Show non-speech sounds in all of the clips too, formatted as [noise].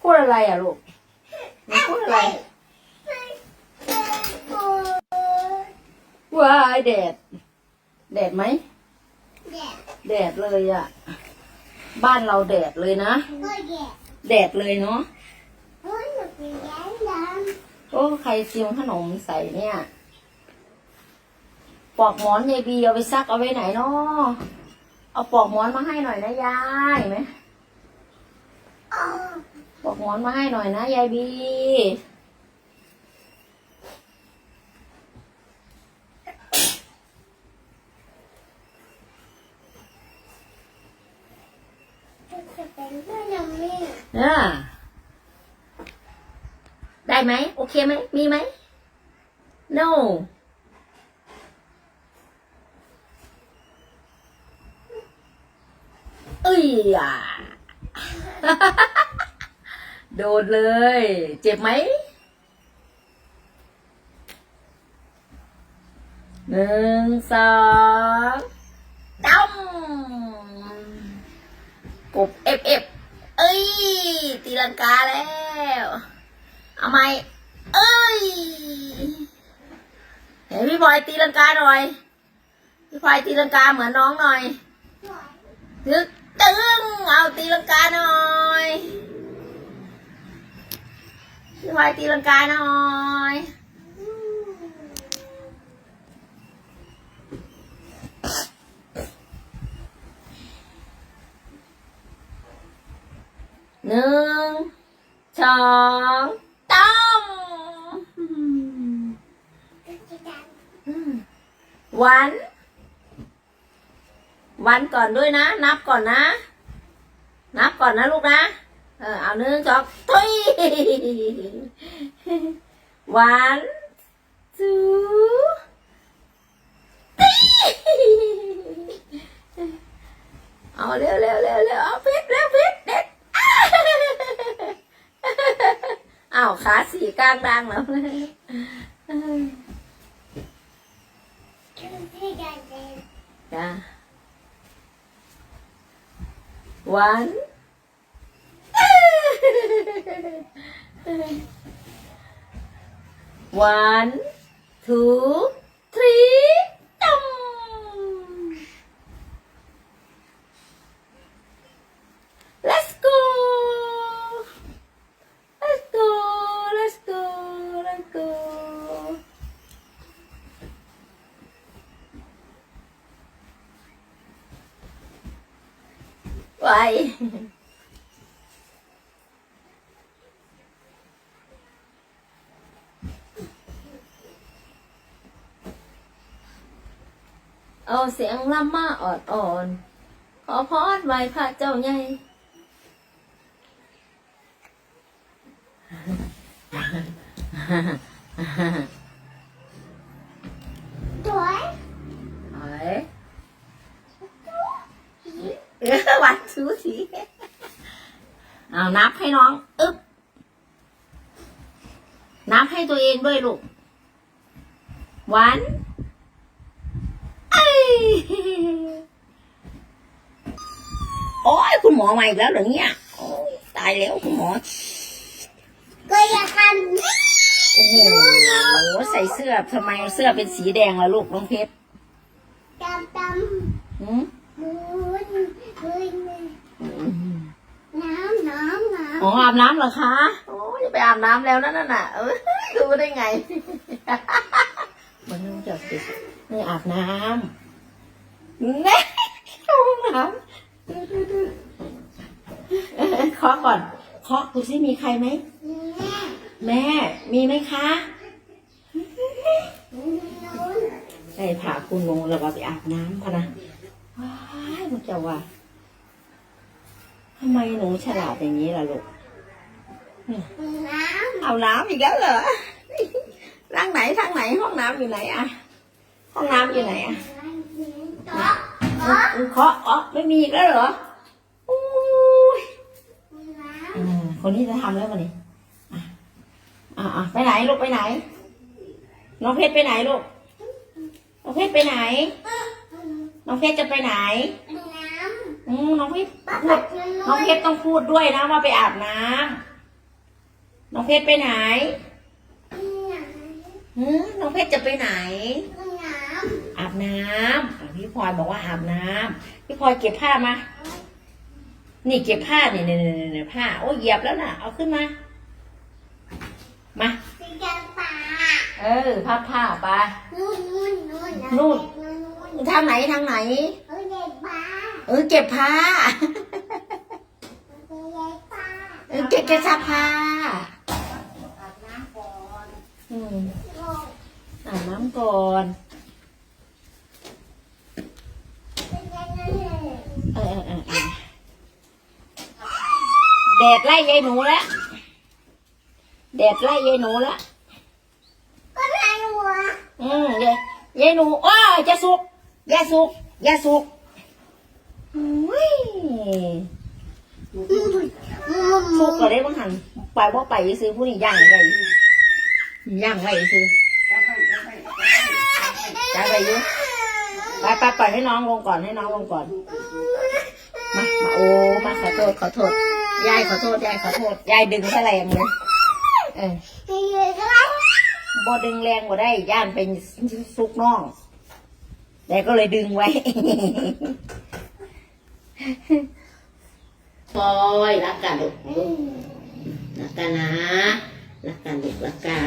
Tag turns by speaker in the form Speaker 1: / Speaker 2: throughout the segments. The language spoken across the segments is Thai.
Speaker 1: พูดอะไรอะลูกหนูพูดอะไรว้ายแดด แดดไหม แดดเลยอะ บ้านเราแดดเลยนะ แดดเลยเนาะ โอ้ใครซิมขนมใส่เนี่ย ปอกหมอนยายบีเอาไปซักเอาไว้ไหนเนาะ เอาปอกหมอนมาให้หน่อยนะยายไหมปอกหมอนมาให้หน่อยนะยายบีอ่าได้ไหม โอเคไหม มีไหม no อ้ยอะโดนเลย เจ็บไหมหนึ่งสองดำกบเอฟเอฟเอ้ย ตีลังกาแล้ว เอาไหมเอ้ยเห็นพี่บอยตีลังกาหน่อย พี่พลอยตีลังกาเหมือนน้องหน่อยตึก ตึงเอาตีลังกาหน่อยพี่พลอยตีลังกาหน่อยหนึ่งสองต้มวัน วันก่อนด้วยนะ นับก่อนนะ นับก่อนนะลูกนะ เออเอาหนึ่งสองทุย one two three เอาเร็วเร็วเร็วเร็วเอาพิษเร็วพิษเด็ดอ้าวขาสีกลางดังแล้ว one. [laughs] One two three. ตั้ม let's go. Let's go let's go let's go ไว้เอาเสียงลำมาออดอ่อน ขอพรไหว้พระเจ้าใหญ่เอ้ยเออวันซูสีเอา นับให้น้องอึ๊บนับให้ตัวเองด้วยลูกวันเอ้ยโอ้ยคุณหมอมาอีกแล้วเหรอเนี่ยโอ้ยตายแล้วคุณหมอ
Speaker 2: ก็อย่าท
Speaker 1: โอ้โหใส่เสื้อทำไมเสื้อเป็นสีแดงล่ะลูกน้องเพชรำ
Speaker 2: ดำด
Speaker 1: หืมำ
Speaker 2: มูนมูนน้ำน้ำน้
Speaker 1: อ๋ออาบน้ำเหรอคะโอ้ยจะไปอาบน้ำแล้วนั่นน่ะเออดูได้ไงมันต้องจับสินี่อาบน้ำแน่เข้าห้องน้ำดูดูดูเออเคาะก่อนเคาะดูสิมีใครไหมำ
Speaker 2: แม่
Speaker 1: แม่ มีไหมคะ
Speaker 2: นูน
Speaker 1: ให้พาคุณลงแล้วก็ไปอาบน้ำพะนะว้ายมันจะว่า ทำไมหนูฉลาดอย่างนี้ล่ะลูก
Speaker 2: น้
Speaker 1: เอาน้ำอีกแล้วเหรอร่างไหนทางไหนห้องน้ำอยู่ไหนอะห้องน้ำอยู่ไหนอะำ
Speaker 2: ต๊อกต๊อก
Speaker 1: อืมเคาะอ๋อไม่มีอีกแล้วเหรออุ้ย
Speaker 2: น้
Speaker 1: อืมคนนี้จะทำแล้ววันนี้อะอะอะไปไหนลูกไปไหน น้องเพชรไปไหนลูก น้องเพชรไปไหน น้องเพชรจะไปไหนำ
Speaker 2: น้
Speaker 1: อืมน้องเพชรพูดน้องเพชรต้องพูดด้วยนะว่าไปอาบน้ำน้องเพชรไปไหนหืมน้องเพชรจะไปไหน อาบน้ำอะพี่พลอยบอกว่าอาบน้ำพี่พลอยเก็บผ้ามา นี่เก็บผ้านี่เนี่ยเนี่ยเนี่ยผ้า โอ้ยเหยียบแล้วน่ะ เอาขึ้นมา มาเออพับผ้าไปทางไหนทางไหน เออเก็บผ้า เออเก็บเก็บซักผ้าอืมอาบน้ำก่อนเออเออเออเออแดดไล่ยายหนูแล้วแดดไล่ยายหนูแล้วอืมยายยายหนูอ้อจะสุกอยาสุกอยาสุก อุ้ยสุกก็ได้บ้างหันไปว่าไปซื้อผู้นี้ย่างไว้ย่างไว้ซื้อจ่าไปยุไปไปปล่อยให้น้องลงก่อนให้น้องลงก่อน มา มาโอ้มาขอโทษขอโทษ ยายขอโทษยายขอโทษ ยายดึงแค่แรงเลยเออบ่ดึงแรงกว่าได้ย่านเป็นซุกน้องแต่ก็เลยดึงไว้ พลอยรักกันลูกรักกันนะรักกันลูกรักกั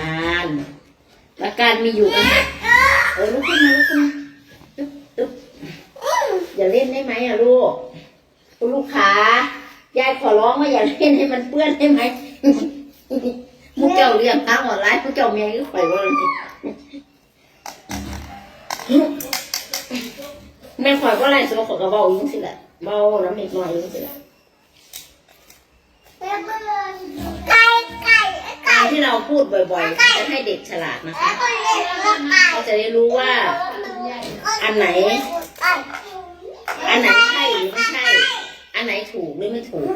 Speaker 1: นรักกันมีอยู่กันไหมเออลุกขึ้นมาลุกขึ้นมาลุกลุกอย่าเล่นได้ไหมอะลูกคุณลูกค้ายายขอร้องว่าอย่าเล่นให้มันเปื้อนได้ไหมมุกเจ้าเรียงค้างออนไลน์มุกเจ้าเมียก็ปล่อยว่าเลย แม่ข่อยก็ไล่สมขอยกระเบาอยิ่างสิแหละเบาน้ำเม็ดน้อยอยิ่างสิแหละการที่เราพูดบ่อยๆ จะให้เด็กฉลาดนะคะ เขาจะได้รู้ว่า อันไหน อันไหนใช่หรือไม่ใช่ อันไหนถูกหรือไม่ถูก